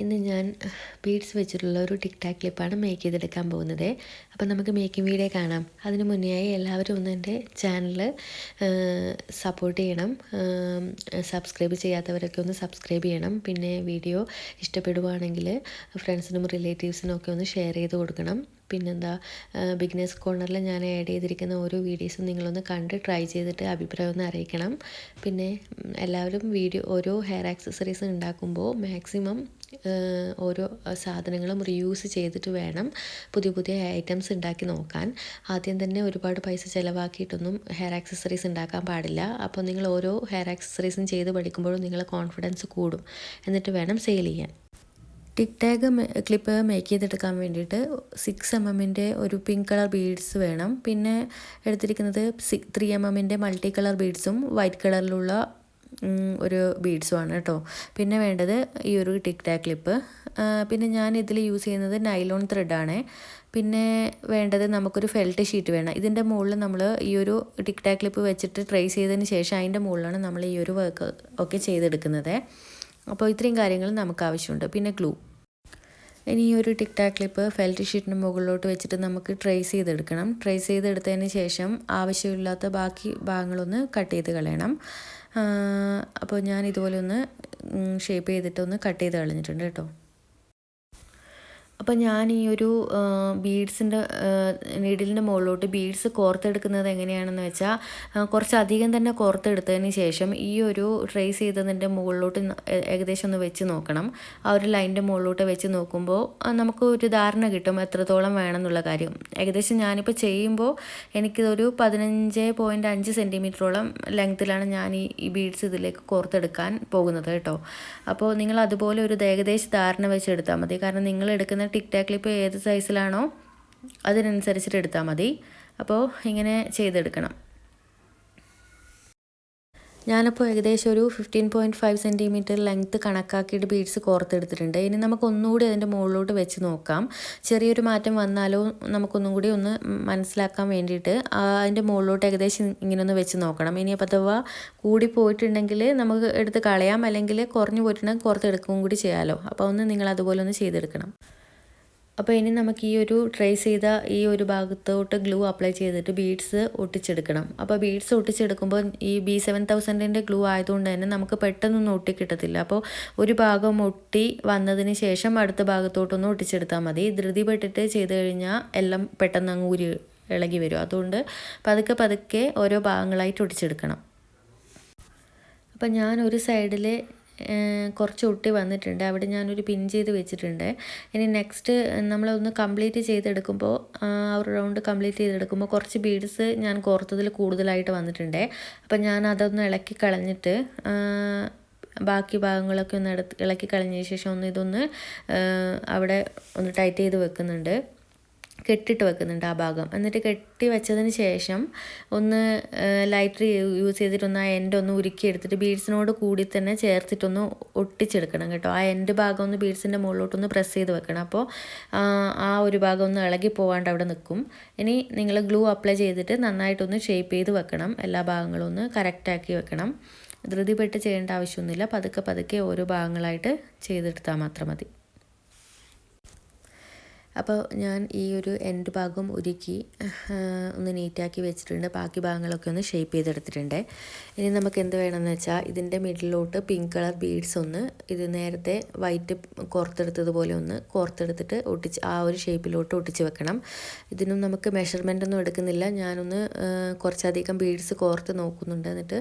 ഇന്ന് ഞാൻ ബീഡ്സ് വെച്ചിട്ടുള്ള ഒരു ടിക് ക്ലിപ്പാണ് മേക്ക് ചെയ്തെടുക്കാൻ പോകുന്നത്. അപ്പോൾ നമുക്ക് മേക്കിംഗ് വീഡിയോ കാണാം. അതിന് മുന്നെയായി എല്ലാവരും ഒന്ന് എന്റെ ചാനൽ സപ്പോർട്ട് ചെയ്യണം. സബ്സ്ക്രൈബ് ചെയ്യാത്തവരൊക്കെ ഒന്ന് സബ്സ്ക്രൈബ് ചെയ്യണം. പിന്നെ വീഡിയോ ഇഷ്ടപ്പെടുവാണെങ്കിൽ ഫ്രണ്ട്സിനും റിലേറ്റീവ്സിനും ഒക്കെ ഒന്ന് ഷെയർ ചെയ്ത് കൊടുക്കണം. പിന്നെന്താ ബിഗ്നസ് കോർണറിൽ ഞാൻ ആഡ് ചെയ്തിരിക്കുന്ന ഓരോ വീഡിയോസും നിങ്ങളൊന്ന് കണ്ട് ട്രൈ ചെയ്തിട്ട് അഭിപ്രായം ഒന്ന് അറിയിക്കണം. പിന്നെ എല്ലാവരും വീഡിയോ ഓരോ ഹെയർ ആക്സസറീസ് ഉണ്ടാക്കുമ്പോൾ മാക്സിമം ഓരോ സാധനങ്ങളും റീയൂസ് ചെയ്തിട്ട് വേണം പുതിയ പുതിയ ഐറ്റംസ് ഉണ്ടാക്കി നോക്കാൻ. ആദ്യം തന്നെ ഒരുപാട് പൈസ ചിലവാക്കിയിട്ടൊന്നും ഹെയർ ആക്സസറീസ് ഉണ്ടാക്കാൻ പാടില്ല. അപ്പോൾ നിങ്ങൾ ഓരോ ഹെയർ ആക്സസറീസും ചെയ്ത് പഠിക്കുമ്പോഴും നിങ്ങളെ കോൺഫിഡൻസ് കൂടും. എന്നിട്ട് വേണം സെയിൽ ചെയ്യാൻ. ടിക് ടാഗ് ക്ലിപ്പ് മേക്ക് ചെയ്തെടുക്കാൻ വേണ്ടിയിട്ട് സിക്സ് എം എമ്മിന്റെ ഒരു പിങ്ക് കളർ ബീഡ്സ് വേണം. പിന്നെ എടുത്തിരിക്കുന്നത് ത്രീ എം എമ്മിന്റെ മൾട്ടി കളർ ബീഡ്സും വൈറ്റ് കളറിലുള്ള ഒരു ബീഡ്സുമാണ് കേട്ടോ. പിന്നെ വേണ്ടത് ഈ ഒരു ടിക് ടാക് ക്ലിപ്പ്. പിന്നെ ഞാൻ ഇതിൽ യൂസ് ചെയ്യുന്നത് നൈലോൺ ത്രെഡാണ്. പിന്നെ വേണ്ടത് നമുക്കൊരു ഫെൽറ്റ് ഷീറ്റ് വേണം. ഇതിന്റെ മുകളിൽ നമ്മൾ ഈ ഒരു ടിക് ടാക് ക്ലിപ്പ് വെച്ചിട്ട് ട്രേസ് ചെയ്തതിന് ശേഷം അതിന്റെ മുകളിലാണ് നമ്മൾ ഈ ഒരു വർക്ക് ഒക്കെ ചെയ്തെടുക്കുന്നത്. അപ്പോൾ ഇത്രയും കാര്യങ്ങൾ നമുക്ക് ആവശ്യമുണ്ട്. പിന്നെ ഗ്ലൂ. ഇനി ഈ ഒരു ടിക് ടാക് ക്ലിപ്പ് ഫെൽറ്റ് ഷീറ്റിന് മുകളിലോട്ട് വെച്ചിട്ട് നമുക്ക് ട്രേസ് ചെയ്തെടുക്കണം. ട്രേസ് ചെയ്തെടുത്തതിന് ശേഷം ആവശ്യമില്ലാത്ത ബാക്കി ഭാഗങ്ങളൊന്ന് കട്ട് ചെയ്ത് കളയണം. അപ്പോൾ ഞാൻ ഇതുപോലെ ഒന്ന് ഷേപ്പ് ചെയ്തിട്ടൊന്ന് കട്ട് ചെയ്ത് കളഞ്ഞിട്ടുണ്ട് കേട്ടോ. അപ്പോൾ ഞാൻ ഈ ഒരു ബീഡ്സിന്റെ നീഡിലിന്റെ മുകളിലോട്ട് ബീഡ്സ് കോർത്തെടുക്കുന്നത് എങ്ങനെയാണെന്ന് വെച്ചാൽ കുറച്ചധികം തന്നെ കോർത്തെടുത്തതിന് ശേഷം ഈ ഒരു ട്രേസ് ചെയ്തതിന്റെ മുകളിലോട്ട് ഏകദേശം ഒന്ന് വെച്ച് നോക്കണം. ആ ഒരു ലൈനിന്റെ മുകളിലോട്ട് വെച്ച് നോക്കുമ്പോൾ നമുക്ക് ഒരു ധാരണ കിട്ടും എത്രത്തോളം വേണമെന്നുള്ള കാര്യം. ഏകദേശം ഞാനിപ്പോൾ ചെയ്യുമ്പോൾ എനിക്കിതൊരു പതിനഞ്ച് പോയിന്റ് അഞ്ച് സെന്റിമീറ്ററോളം ലെങ്ത്തിലാണ് ഞാൻ ഈ ബീഡ്സ് ഇതിലേക്ക് കോർത്തെടുക്കാൻ പോകുന്നത് കേട്ടോ. അപ്പോൾ നിങ്ങൾ അതുപോലെ ഒരു ഏകദേശം ധാരണ വെച്ച് എടുത്താൽ മതി. കാരണം നിങ്ങൾ എടുക്കുന്ന ടിക് ടാക് ക്ലിപ്പ് ഏത് സൈസിലാണോ അതിനനുസരിച്ചിട്ട് എടുത്താൽ മതി. അപ്പോൾ ഇങ്ങനെ ചെയ്തെടുക്കണം. ഞാനപ്പോൾ ഏകദേശം ഒരു fifteen point five centimetre length കണക്കാക്കിയിട്ട് beads കോർത്തെടുത്തിട്ടുണ്ട്. ഇനി നമുക്ക് ഒന്നുകൂടി അതിന്റെ മുകളിലോട്ട് വെച്ച് നോക്കാം. ചെറിയൊരു മാറ്റം വന്നാലോ നമുക്കൊന്നും കൂടി ഒന്ന് മനസ്സിലാക്കാൻ വേണ്ടിയിട്ട് അതിന്റെ മുകളിലോട്ട് ഏകദേശം ഇങ്ങനെ ഒന്ന് വെച്ച് നോക്കണം. ഇനി അപ്പോൾ അഥവാ കൂടി പോയിട്ടുണ്ടെങ്കിൽ നമുക്ക് എടുത്ത് കളയാം. അല്ലെങ്കിൽ കുറഞ്ഞു പോയിട്ടുണ്ടെങ്കിൽ കോർത്തെടുക്കുകയും കൂടി ചെയ്യാമല്ലോ അപ്പോൾ ഒന്ന് നിങ്ങൾ അതുപോലെ ഒന്ന് ചെയ്തെടുക്കണം. അപ്പോൾ ഇനി നമുക്ക് ഈ ഒരു ട്രേസ് ചെയ്ത ഈ ഒരു ഭാഗത്തോട്ട് ഗ്ലൂ അപ്ലൈ ചെയ്തിട്ട് ബീഡ്സ് ഒട്ടിച്ചെടുക്കണം. അപ്പോൾ ബീഡ്സ് ഒട്ടിച്ചെടുക്കുമ്പോൾ ഈ ബി സെവൻ തൗസൻഡിന്റെ ഗ്ലൂ ആയതുകൊണ്ട് തന്നെ നമുക്ക് പെട്ടെന്നൊന്നും ഒട്ടിക്കിട്ടത്തില്ല. അപ്പോൾ ഒരു ഭാഗം ഒട്ടി വന്നതിന് ശേഷം അടുത്ത ഭാഗത്തോട്ടൊന്ന് ഒട്ടിച്ചെടുത്താൽ മതി. ധൃതിപ്പെട്ടിട്ട് ചെയ്ത് കഴിഞ്ഞാൽ എല്ലാം പെട്ടെന്ന് അങ്ങ് ഊരി ഇളകി വരും. അതുകൊണ്ട് പതുക്കെ പതുക്കെ ഓരോ ഭാഗങ്ങളായിട്ട് ഒട്ടിച്ചെടുക്കണം. അപ്പം ഞാൻ ഒരു സൈഡിൽ കുറച്ച് ഒട്ടി വന്നിട്ടുണ്ട്. അവിടെ ഞാനൊരു പിൻ ചെയ്ത് വെച്ചിട്ടുണ്ട്. ഇനി നെക്സ്റ്റ് നമ്മളൊന്ന് കംപ്ലീറ്റ് ചെയ്തെടുക്കുമ്പോൾ ആ ഒരു റൗണ്ട് കംപ്ലീറ്റ് ചെയ്തെടുക്കുമ്പോൾ കുറച്ച് ബീഡ്സ് ഞാൻ കോർത്തതിൽ കൂടുതലായിട്ട് വന്നിട്ടുണ്ട്. അപ്പം ഞാൻ അതൊന്ന് ഇളക്കി കളഞ്ഞിട്ട് ബാക്കി ഭാഗങ്ങളൊക്കെ ഒന്ന് ഇളക്കി കളഞ്ഞതിന് ശേഷം ഒന്ന് ഇതൊന്ന് അവിടെ ഒന്ന് ടൈറ്റ് ചെയ്ത് വെക്കുന്നുണ്ട്. കെട്ടിട്ട് വെക്കുന്നുണ്ട് ആ ഭാഗം. എന്നിട്ട് കെട്ടി വെച്ചതിന് ശേഷം ഒന്ന് ലൈറ്റർ യൂസ് ചെയ്തിട്ടൊന്ന് ആ എൻഡ് ഒന്ന് ഉരുക്കി എടുത്തിട്ട് ബീഡ്സിനോട് കൂടി തന്നെ ചേർത്തിട്ടൊന്ന് ഒട്ടിച്ചെടുക്കണം കേട്ടോ. ആ എൻഡ് ഭാഗം ഒന്ന് ബീഡ്സിന്റെ മുകളിലോട്ടൊന്ന് പ്രസ് ചെയ്ത് വെക്കണം. അപ്പോൾ ആ ഒരു ഭാഗം ഒന്ന് ഇളകി പോകാണ്ട് അവിടെ നിൽക്കും ഇനി നിങ്ങൾ ഗ്ലൂ അപ്ലൈ ചെയ്തിട്ട് നന്നായിട്ടൊന്ന് ഷേപ്പ് ചെയ്ത് വെക്കണം. എല്ലാ ഭാഗങ്ങളും ഒന്ന് കറക്റ്റാക്കി വെക്കണം. ധൃതിപ്പെട്ട് ചെയ്യേണ്ട ആവശ്യമൊന്നുമില്ല. പതുക്കെ പതുക്കെ ഓരോ ഭാഗങ്ങളായിട്ട് ചെയ്തെടുത്താൽ മാത്രം മതി. അപ്പോൾ ഞാൻ ഈ ഒരു എൻഡ് ഭാഗം ഉരുക്കി ഒന്ന് നീറ്റാക്കി വെച്ചിട്ടുണ്ട്. ബാക്കി ഭാഗങ്ങളൊക്കെ ഒന്ന് ഷേപ്പ് ചെയ്തെടുത്തിട്ടുണ്ട്. ഇനി നമുക്ക് എന്ത് വേണമെന്ന് വെച്ചാൽ ഇതിന്റെ മിഡിലോട്ട് പിങ്ക് കളർ ബീഡ്സ് ഒന്ന് ഇത് നേരത്തെ വൈറ്റ് കോർത്തെടുത്തതുപോലെ ഒന്ന് കോർത്തെടുത്തിട്ട് ഒട്ടിച്ച് ആ ഒരു ഷേപ്പിലോട്ട് ഒട്ടിച്ച് വെക്കണം. ഇതിനും നമുക്ക് മെഷർമെന്റ് ഒന്നും എടുക്കുന്നില്ല. ഞാനൊന്ന് കുറച്ചധികം ബീഡ്സ് കോർത്ത് നോക്കുന്നുണ്ട്. എന്നിട്ട്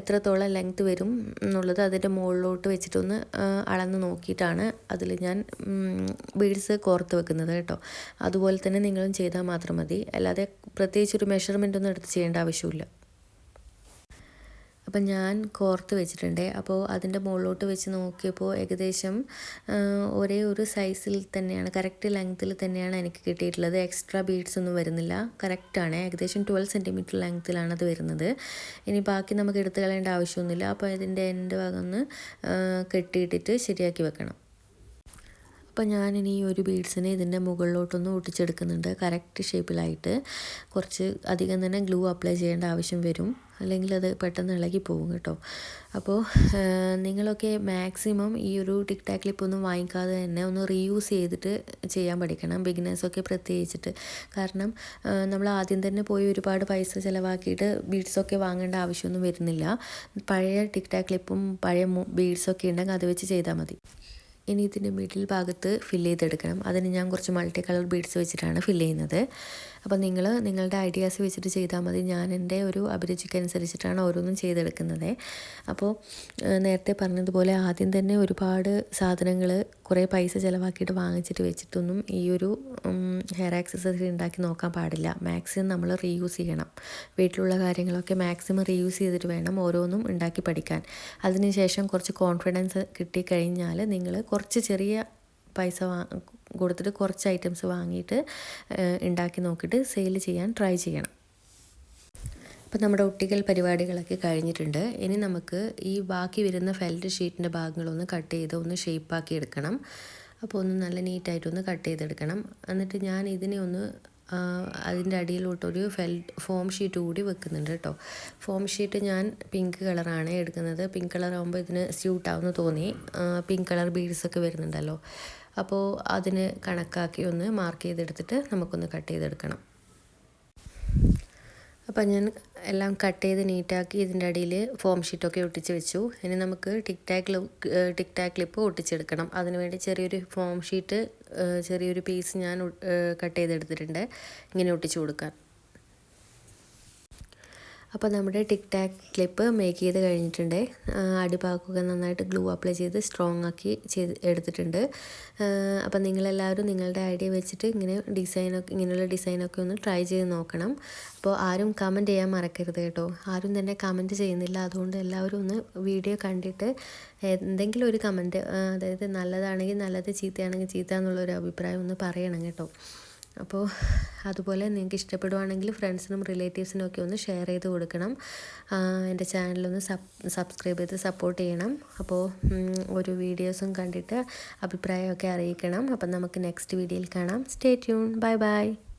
എത്രത്തോളം ലെങ്ത് വരും എന്നുള്ളത് അതിന്റെ മുകളിലോട്ട് വെച്ചിട്ടൊന്ന് അളന്ന് നോക്കിയിട്ടാണ് അതിൽ ഞാൻ ബീഡ്സ് കോർത്ത് വെക്കുന്നത്. കേട്ടോ. അതുപോലെ തന്നെ നിങ്ങളും ചെയ്താൽ മാത്രം മതി. അല്ലാതെ പ്രത്യേകിച്ച് ഒരു മെഷർമെന്റ് ഒന്നും എടുത്ത് ചെയ്യേണ്ട ആവശ്യമില്ല. അപ്പം ഞാൻ കോർത്ത് വെച്ചിട്ടുണ്ട്. അപ്പോൾ അതിന്റെ മുകളിലോട്ട് വെച്ച് നോക്കിയപ്പോൾ ഏകദേശം ഒരേ ഒരു സൈസിൽ തന്നെയാണ് കറക്റ്റ് ലെങ്ത്തിൽ തന്നെയാണ് എനിക്ക് കിട്ടിയിട്ടുള്ളത്. എക്സ്ട്രാ ബീഡ്സ് ഒന്നും വരുന്നില്ല. കറക്റ്റാണ് ഏകദേശം ട്വൽവ് സെന്റിമീറ്റർ ലെങ്ത്തിലാണ് അത് വരുന്നത്. ഇനി ബാക്കി നമുക്ക് എടുത്തു കളയേണ്ട ആവശ്യമൊന്നുമില്ല. അപ്പോൾ ഇതിന്റെ എന്റെ ഭാഗം ഒന്ന് കെട്ടിയിട്ടിട്ട് ശരിയാക്കി വെക്കണം. അപ്പോൾ ഞാൻ ഇനി ഒരു ബീഡ്സിനെ ഇതിന്റെ മുകളിലോട്ടൊന്ന് ഒട്ടിച്ചെടുക്കുന്നുണ്ട്. കറക്റ്റ് ഷേപ്പിലായിട്ട് കുറച്ച് അധികം തന്നെ ഗ്ലൂ അപ്ലൈ ചെയ്യേണ്ട ആവശ്യം വരും. അല്ലെങ്കിൽ അത് പെട്ടെന്ന് ഇളകി പോകും കേട്ടോ. അപ്പോൾ നിങ്ങളൊക്കെ മാക്സിമം ഈ ഒരു ടിക് ടാക് ക്ലിപ്പ് ഒന്നും വാങ്ങിക്കാതെ തന്നെ ഒന്ന് റീയൂസ് ചെയ്തിട്ട് ചെയ്യാൻ പഠിക്കണം. ബിഗിനേഴ്സൊക്കെ പ്രത്യേകിച്ചിട്ട്. കാരണം നമ്മൾ ആദ്യം തന്നെ പോയി ഒരുപാട് പൈസ ചിലവാക്കിയിട്ട് ബീഡ്സൊക്കെ വാങ്ങേണ്ട ആവശ്യമൊന്നും വരുന്നില്ല. പഴയ ടിക് ടാക് ക്ലിപ്പും പഴയ ബീഡ്സൊക്കെ ഉണ്ടെങ്കിൽ അത് വെച്ച് ചെയ്താൽ മതി. ഇനി ഇതിന്റെ മിഡിൽ ഭാഗത്ത് ഫില്ല് ചെയ്തെടുക്കണം. അതിന് ഞാൻ കുറച്ച് മൾട്ടി കളർ ബീഡ്സ് വെച്ചിട്ടാണ് ഫില്ല് ചെയ്യുന്നത്. അപ്പോൾ നിങ്ങൾ നിങ്ങളുടെ ഐഡിയാസ് വെച്ചിട്ട് ചെയ്താൽ മതി. ഞാൻ എന്റെ ഒരു അഭിരുചിക്കനുസരിച്ചിട്ടാണ് ഓരോന്നും ചെയ്തെടുക്കുന്നത്. അപ്പോൾ നേരത്തെ പറഞ്ഞതുപോലെ ആദ്യം തന്നെ ഒരുപാട് സാധനങ്ങൾ കുറേ പൈസ ചിലവാക്കിയിട്ട് വാങ്ങിച്ചിട്ട് വെച്ചിട്ടൊന്നും ഈ ഒരു ഹെയർ ആക്സസറി ഉണ്ടാക്കി നോക്കാൻ പാടില്ല. മാക്സിമം നമ്മൾ റീയൂസ് ചെയ്യണം. വീട്ടിലുള്ള കാര്യങ്ങളൊക്കെ മാക്സിമം റീയൂസ് ചെയ്തിട്ട് വേണം ഓരോന്നും ഉണ്ടാക്കി പഠിക്കാൻ. അതിനുശേഷം കുറച്ച് കോൺഫിഡൻസ് കിട്ടിക്കഴിഞ്ഞാൽ നിങ്ങൾ കുറച്ച് ചെറിയ പൈസ വാ കൊടുത്തിട്ട് കുറച്ച് ഐറ്റംസ് വാങ്ങിയിട്ട് ഉണ്ടാക്കി നോക്കിയിട്ട് സെയിൽ ചെയ്യാൻ ട്രൈ ചെയ്യണം. അപ്പോൾ നമ്മുടെ ഒട്ടിക്കൽ പരിപാടികളൊക്കെ കഴിഞ്ഞിട്ടുണ്ട്. ഇനി നമുക്ക് ഈ ബാക്കി വരുന്ന ഫെൽറ്റ് ഷീറ്റിന്റെ ഭാഗങ്ങളൊന്ന് കട്ട് ചെയ്ത് ഒന്ന് ഷേപ്പാക്കി എടുക്കണം. അപ്പോൾ ഒന്ന് നല്ല നീറ്റായിട്ടൊന്ന് കട്ട് ചെയ്തെടുക്കണം. എന്നിട്ട് ഞാൻ ഇതിനെ ഒന്ന് അതിന്റെ അടിയിലോട്ടൊരു ഫെൽ ഫോം ഷീറ്റ് കൂടി വെക്കുന്നുണ്ട് കേട്ടോ. ഫോം ഷീറ്റ് ഞാൻ പിങ്ക് കളറാണ് എടുക്കുന്നത്. പിങ്ക് കളർ ആകുമ്പോൾ ഇതിന് സ്യൂട്ട് ആവുമെന്ന് തോന്നി. പിങ്ക് കളർ ബീഡ്സൊക്കെ വരുന്നുണ്ടല്ലോ. അപ്പോൾ അതിന് കണക്കാക്കി ഒന്ന് മാർക്ക് ചെയ്തെടുത്തിട്ട് നമുക്കൊന്ന് കട്ട് ചെയ്തെടുക്കണം. അപ്പം ഞാൻ എല്ലാം കട്ട് ചെയ്ത് നീറ്റാക്കി ഇതിന്റെ അടിയിൽ ഫോം ഷീറ്റൊക്കെ ഒട്ടിച്ച് വെച്ചു. ഇനി നമുക്ക് tic tac tic tac clip ഒട്ടിച്ചെടുക്കണം. അതിനുവേണ്ടി ചെറിയൊരു ഫോം ഷീറ്റ് ചെറിയൊരു പീസ് ഞാൻ കട്ട് ചെയ്തെടുത്തിട്ടുണ്ട്. ഇങ്ങനെ ഒട്ടിച്ചു കൊടുക്കാൻ അപ്പോൾ നമ്മുടെ ടിക് ടാക് ക്ലിപ്പ് മേക്ക് ചെയ്ത് കഴിഞ്ഞിട്ടുണ്ട്. അടിഭാഗമൊക്കെ നന്നായിട്ട് ഗ്ലൂ അപ്ലൈ ചെയ്ത് സ്ട്രോങ് ആക്കി ചെയ്ത് എടുത്തിട്ടുണ്ട്. അപ്പോൾ നിങ്ങളെല്ലാവരും നിങ്ങളുടെ ഐഡിയ വെച്ചിട്ട് ഇങ്ങനെ ഡിസൈനൊക്കെ ഇങ്ങനെയുള്ള ഡിസൈനൊക്കെ ഒന്ന് ട്രൈ ചെയ്ത് നോക്കണം. അപ്പോൾ ആരും കമന്റ് ചെയ്യാൻ മറക്കരുത് കേട്ടോ. ആരും തന്നെ കമന്റ് ചെയ്യുന്നില്ല. അതുകൊണ്ട് എല്ലാവരും ഒന്ന് വീഡിയോ കണ്ടിട്ട് എന്തെങ്കിലും ഒരു കമന്റ് അതായത് നല്ലതാണെങ്കിൽ നല്ലത് ചീത്തയാണെങ്കിൽ ചീത്ത എന്നുള്ളൊരു അഭിപ്രായം ഒന്ന് പറയണം കേട്ടോ. അപ്പോൾ അതുപോലെ നിങ്ങൾക്ക് ഇഷ്ടപ്പെടുവാണെങ്കിൽ ഫ്രണ്ട്സിനും റിലേറ്റീവ്സിനും ഒക്കെ ഒന്ന് ഷെയർ ചെയ്ത് കൊടുക്കണം. എന്റെ ചാനലൊന്ന് സബ് സബ്സ്ക്രൈബ് ചെയ്ത് സപ്പോർട്ട് ചെയ്യണം. അപ്പോൾ ഒരു വീഡിയോസും കണ്ടിട്ട് അഭിപ്രായമൊക്കെ അറിയിക്കണം. അപ്പം നമുക്ക് നെക്സ്റ്റ് വീഡിയോയിൽ കാണാം. Stay tune bye bye